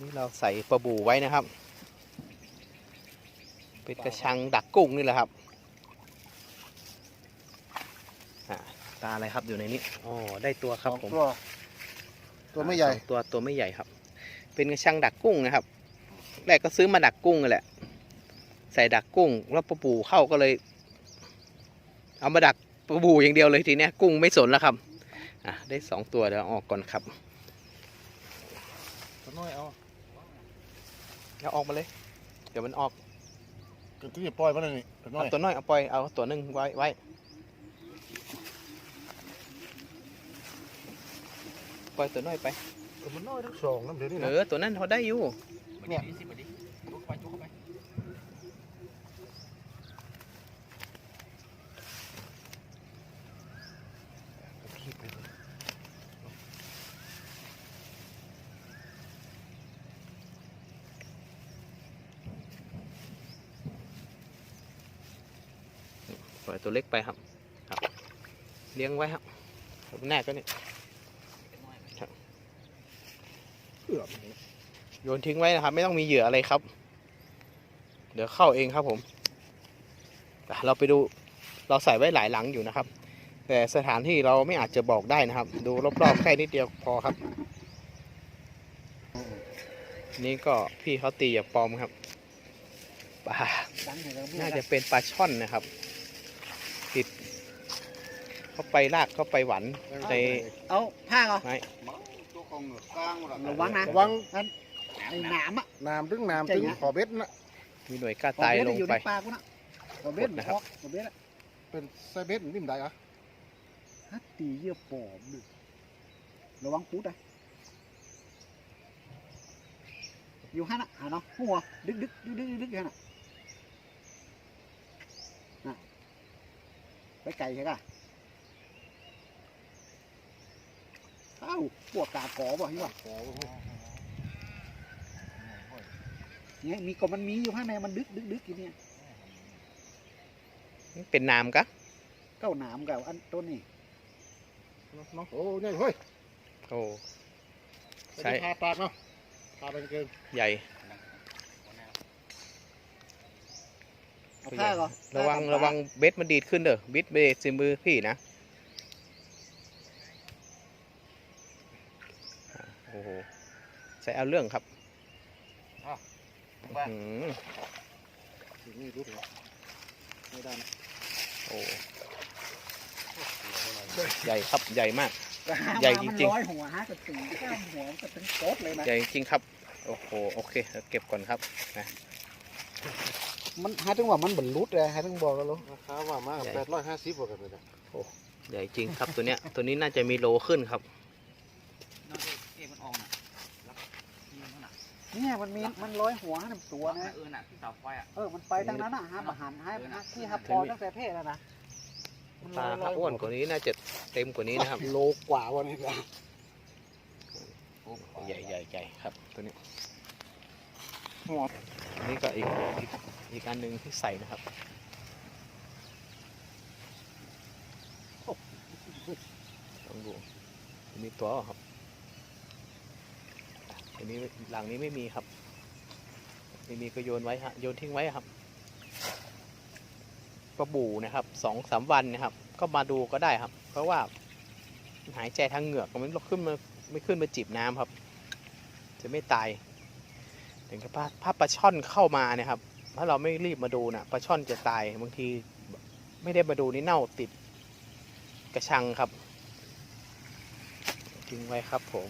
นี่เราใส่ปลาบูไว้นะครับ เป็นกระชังดักกุ้งนี่แหละครับอ่าตาอะไรครับอยู่ในนี้อ๋อได้ตัวครับสองผมตัวตัวไม่ใหญ่สองตัวตัวไม่ใหญ่ครับ เป็นกระชังดักกุ้งนะครับ แรกก็ซื้อมาดักกุ้งนั่นแหละ ใส่ดักกุ้ง แล้วปลาบูเข้าก็เลย เอามาดักปลาบูอย่างเดียวเลยทีเนี้ยกุ้งไม่สนแล้วครับอะได้สองตัวเดี๋ยวเอาออกก่อนครับตัวน้อยเอา เอาออกมาเลย เดี๋ยวมันออกก็ที่ปล่อยมันนี่ตัวน้อเอายตัวน้อยเอาปล่อยเอาตัวหนึ่งไว้ไว้ปล่อยตัวน้อยไป ตัวมันน้อยทั้งสองน้ำเดี๋ยวนี้เอนะอตัวนั้นเขาได้อยู่เนี่ยขี้ไปเลย ปล่ อยตัวเล็กไปครับครับ เลี้ยงไว้ครับแน่ก็นี่เอื้อมโยนทิ้งไว้นะครับ ไม่ต้องมีเหยื่ออะไรครับ เดี๋ยวเข้าเองครับผมอะเราไปดูเราใส่ไว้หลายหลังอยู่นะครับ แต่สถานที่เราไม่อาจจะบอกได้นะครับ ดูรอบๆแค่นิดเดียวพอครับ นี่ก็พี่เขาตีอย่าปลอมครับปลาดังเหมือนเราน่าจะเป็นปลาช่อนนะครับติด เข้าไปลากเข้าไปหวันใน เอาผ้าเหรอไม้ระวังนะระวังไอ้หนามอะ น้ำถึงน้ำถึงขอเบ็ดนะมีหน่วยกล้าตายลงอยู่ไปในปากกูนะตัวเบ็ดนะครับตัวเบ็ดอะเป็นไซเบ็ดนิ่มได้อะฮัตตีเยื่อปอมดิระวังปุ๊ดอะอยู่ฮั่นอะหาเนาะหัวดึกดึกดึกดึกดึกอยู่ฮั่นอะน่ะไปไก่ใช่ปะ อ้าพวกกาขอบ่ที่ว่าเนี่ยมีก็มันมีอยู่ข้างในมันดึกดึกดึกอยู่เนี่ยเป็นน้ำกะเก้าหนามกับอันต้นนี่น้องโอ้เนี่ยเฮ้ยโอ้ใช้ใช่พาปากเนาะพาไปเกินใหญ่เอาผ้าก่อนระวังระวังเบ็ดมันดีดขึ้นเด้อเบ็ดเบสซิมือพี่นะอ่าโอ้โห ใส่เอาเรื่องครับอื้อหือนี่รู้เหรอไม่ได้นะโอ้ใหญ่ครับใหญ่มาก ใหญ่จริงๆมันร้อยหัวฮะกระตึงข้ามหัวมันกระตึงโต๊ดเลยนะใหญ่จริงครับโอ้โหโอเคเดี๋ยวเก็บก่อนครับมันหาถึงว่ามันบรรลุเลยหาถึงบอกกันรู้ราคาว่ามากแปดร้อยห้าสิบกว่ากันเลยนะใหญ่จริงครับตัวเนี้ยตัวนี้น่าจะมีโลขึ้นครับ เนี่ยมันมีมันร้อยหัวหนึ่งตัวนะเออน่ะที่เสาไฟอะเออมันไปทางนั้นอะฮะอาหารให้ฮะที่ฮับพอตั้งแต่เพศแล้วนะมันปลาร้อยถ้าอ้วนกว่านี้น่าจะเต็มกว่านี้นะครับโลกว่าวันนี้นะใหญ่ใหญ่ใหญ่ครับตัวนี้อันนี้ก็อีกอีกอีกอันหนึ่งที่ใส่นะครับลองดูมีตัวเปล่าครับ อันนี้หลังนี้ไม่มีครับ ไม่มีก็โยนไว้ฮะโยนทิ้งไว้ครับปลาบูนะครับสองสามวันนะครับ ก็มาดูก็ได้ครับ เพราะว่าหายใจทางเหงือกมันขึ้นมาไม่ขึ้นมาจีบน้ำครับ จะไม่ตายถึงกับภาพภาพปลาช่อนเข้ามาเนะครับ ถ้าเราไม่รีบมาดูนะปลาช่อนจะตายบางทีไม่ได้มาดูนี่เน่าติดกระชังครับทิ้งไว้ครับผม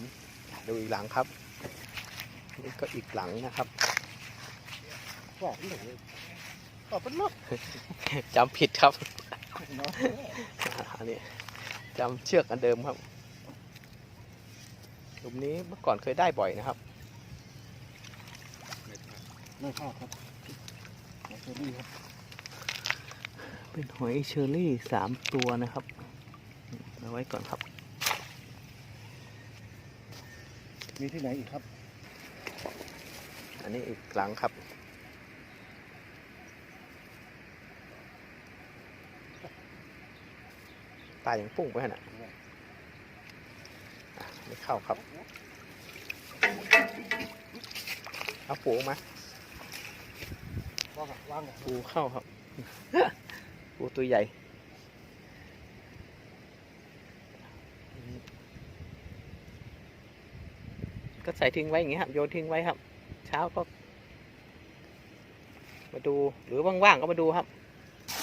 ดูอีกหลังครับ ก็อีกหลังนะครับว่าเป็นไหนอ๋อเป็นนกจำผิดครับอันนี้จำเชือกอันเดิมครับหลุมนี้เมื่อก่อนเคยได้บ่อยนะครับไม่ชอบครับเอาตัวนี้ครับ เป็นหอยเชอรี่สามตัวนะครับเอาไว้ก่อนครับ มีที่ไหนอีกครับ อันนี้อีกหลังครับ ตายอย่างปุ้งไปขนาดไม่เข้าครับ เอาปูมาวางอะวางอะปูเข้าครับ ปูตัวใหญ่ก็ใส่ทิ้งไว้อย่างงี้ครับ โยนทิ้งไว้ครับ เช้าก็ มาดูหรือว่างๆก็มาดูครับ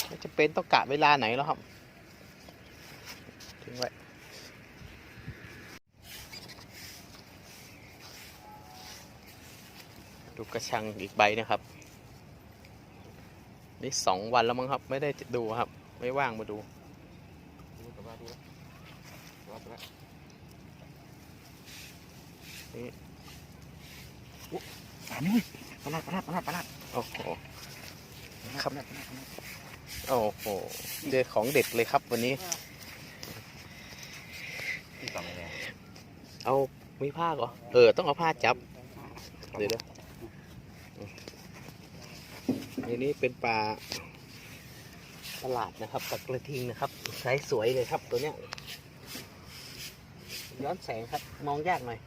ไม่จะเป็นต้องกะเวลาไหนแล้วครับทิ้งไว้ดูกระชังอีกใบนะครับ นี่สองวันแล้วมั้งครับ ไม่ได้ดูครับ ไม่ว่างมาดูดู แต่ว่าดูแล้ววัดแล้วอันนี้ปลาดปลาดปลาดปลาดโอ้โห ครับโอ้โห เจอของเด็ดเลยครับวันนี้ ที่สองเลยเอามีผ้าเหรอ เออ ต้องเอาผ้าจับ เดี๋ยวเดี๋ยวอันนี้เป็นปลาตลาดนะครับปลากระทิงนะครับไซส์สวยเลยครับตัวเนี้ย ย้อนแสงครับ มองยากหน่อย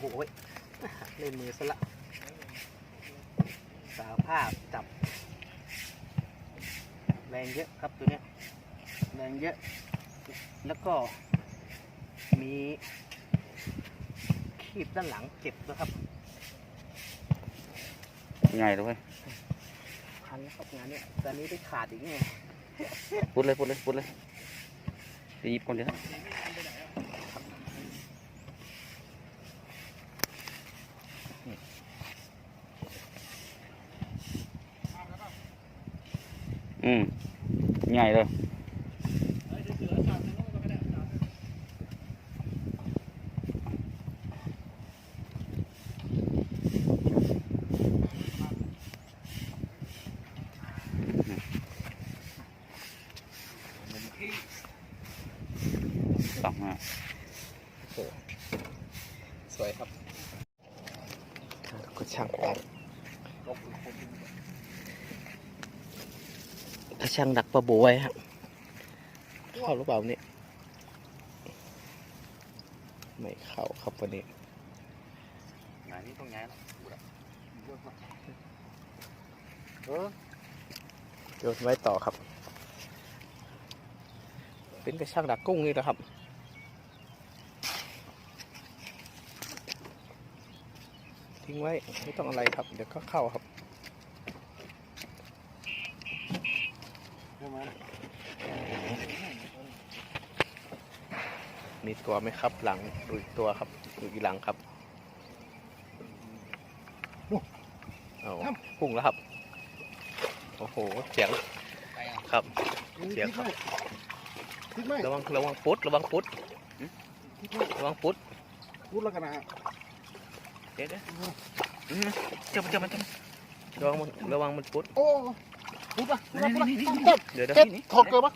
โอ้โหเล่นมือซะละ สาวภาพจับ แรงเยอะครับตัวเนี้ย แรงเยอะ แล้วก็มีขีบด้านหลังเจ็บนะครับง่ายเลยเว้ยพันนะครับงานเนี้ยตอนนี้ได้ขาดอีกไงพุดเลยพุดเลยพุดเลยไปหยิบคนเดียว อืมง่ายเลยสองอะสวยครับก็ช่างดัก กระช่างดักปลาบัวไว้ครับเข้าหรือเปล่าเนี่ยไม่เข้าครับวันนี้งานนี้ต้องย้ายแล้วเออโยนไว้ต่อครับ เป็นกระช่างดักกุ้งนี่แหละครับทิ้งไว้ไม่ต้องอะไรครับ เดี๋ยวก็เข้าครับ ใช่ไหม มีตัวไหมครับ หลังดูอีกตัวครับดูอีกหลังครับเอาพุ่งแล้วครับ โอ้โหเสียงครับเดี๋ยวครับทิศไหมระวังระวังปุ๊ดระวังปุ๊ดทิศไหมระวังปุ๊ดพูดแล้วกันนะเดี๋ยวเดี๋ยวอืมเจับมันจับมันจับระวังมันระวังมันปุ๊ดโอ้พูดป่ะพูดป่ะพูดป่ะเดี๋ยวเดี๋ยวเจ็ดถอดเกลือป่ะ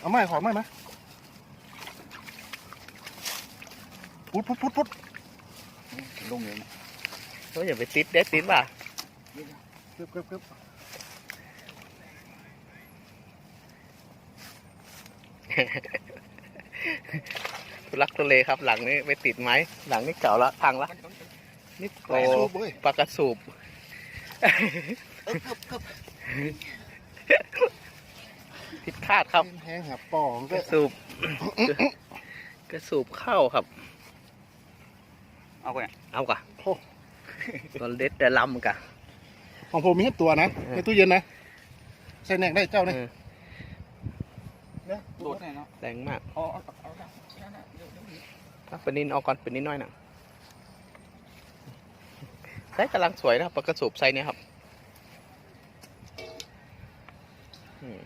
เอาไม่ขอไม่ไหม พุดพุดพุดพุดลงเลยนะเขาอย่าไปติดเด็ดติดป่ะเกือบเกือบเกือบทุลักทุเลครับหลังนี้ไปติดไหมหลังนี้เก่าละพังละนี่โตแปดรูปเว้ยปลากระสูบเออเกือบเกือบผิดคาดครับแห้งหับป่องกก็ระสูบกระสูบเข้าครับ เอาไปเนี่ยเอากะตอนเด็ดแต่ลำกะของผมมีแค่ตัวนะเออในตู้เย็นนะใส่แหนกได้เจ้าเนี่ยเออเนี่ยโดดแน่เนาะแรงมากเอาเอาเอาเอาเดี๋ยวเดี๋ยวเอาเป็นนินเอาก่อนเป็นนิดน้อยหน่ะไซส์กำลังสวยนะครับปลากระสูบไซส์เนี้ยครับอืม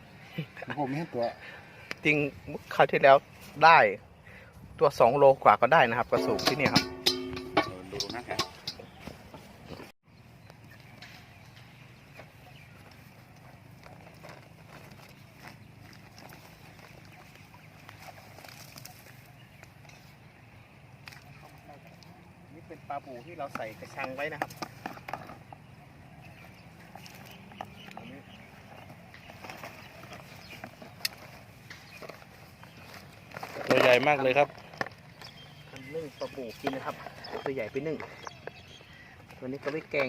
ของผมมีแค่ตัว จริงคราวที่แล้วได้ ตัวสองโลกว่าก็ได้นะครับ กระสูบที่เนี่ยครับเออ ดูนะแกนี่เป็นปลาบูที่เราใส่กระชังไว้นะครับตัวใหญ่มากเลยครับ คันเลนึ่งปลาบูกินนะครับ ตัวใหญ่ไปหนึ่ง ตัวนี้ก็ไว้แกง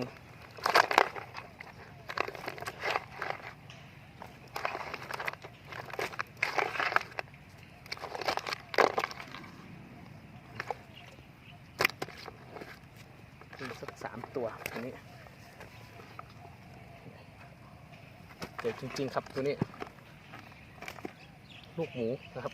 สักสามตัวตัวนี้เดี๋ยวจริง ๆ ครับตัวนี้ ลูกหมูนะครับ